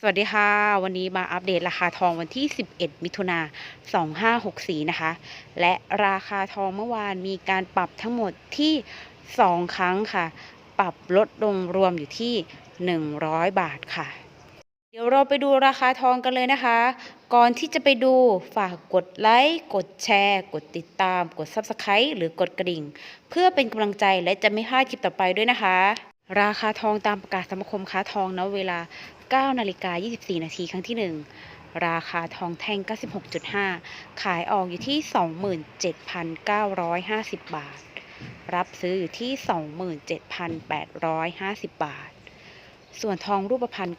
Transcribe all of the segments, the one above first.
สวัสดีค่ะ วันนี้มาอัปเดตราคาทองวันที่ 11 มิถุนา2564 นะคะ และราคาทองเมื่อวานมีการปรับทั้งหมดที่ 2 ครั้งค่ะ ปรับลดลงรวมอยู่ที่ 100 บาทค่ะ เดี๋ยวเราไปดูราคาทองกันเลยนะคะ ก่อนที่จะไปดูฝากกดไลค์ กดแชร์ กดติดตาม กด Subscribe หรือกดกระดิ่ง เพื่อเป็นกำลังใจและจะไม่พลาดคลิปต่อไปด้วยนะคะ ราคาทองตามประกาศสมาคมค้าทองณเวลา 9 นาฬิกา 24 นาทีครั้งที่ 1 ราคาทองแท่ง 96.5 ขายออกอยู่ที่ 27,950 บาท รับซื้ออยู่ที่ 27,850 บาท ส่วนทองรูปพรรณ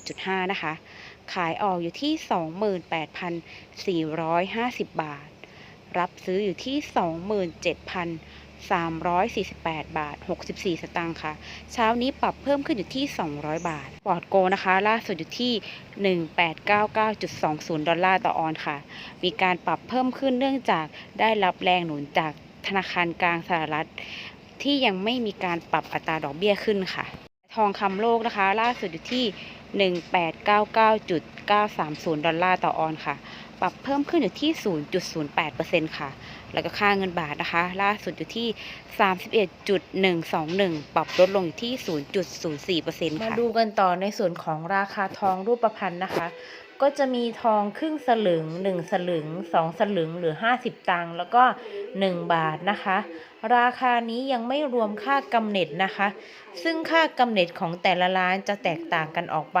96.5 นะคะ ขายออกอยู่ที่ 28,450 บาท รับซื้ออยู่ที่ 27,000 348 บาท 64 สตางค์ค่ะ เช้านี้ปรับเพิ่มขึ้นอยู่ที่ 200 บาท ปอร์ตโกนะคะ ล่าสุดอยู่ที่ 1899.20 ดอลลาร์ต่อออนค่ะ มีการปรับเพิ่มขึ้นเนื่องจากได้รับแรงหนุนจากธนาคารกลางสหรัฐ ที่ยังไม่มีการปรับอัตราดอกเบี้ยขึ้นค่ะ ทองคำโลกนะคะ ล่าสุดอยู่ที่ 1899.930 ดอลลาร์ต่อออนค่ะ ปรับเพิ่มขึ้นอยู่ที่ 0.08%ค่ะ แล้วก็ค่าเงินบาทนะคะ ล่าสุดอยู่ที่ 31.121 ปรับลดลงอยู่ที่ 0.04%ค่ะ มาดูกันต่อในส่วนของราคาทองรูปพรรณนะคะ ก็จะมีทองครึ่งสลึง 1 สลึง 2 สลึงหรือ 50 ตังค์แล้วก็ 1 บาทนะคะ ราคานี้ยังไม่รวมค่ากำเนิดนะคะ ซึ่งค่ากำเนิดของแต่ละร้านจะแตกต่างกันออกไป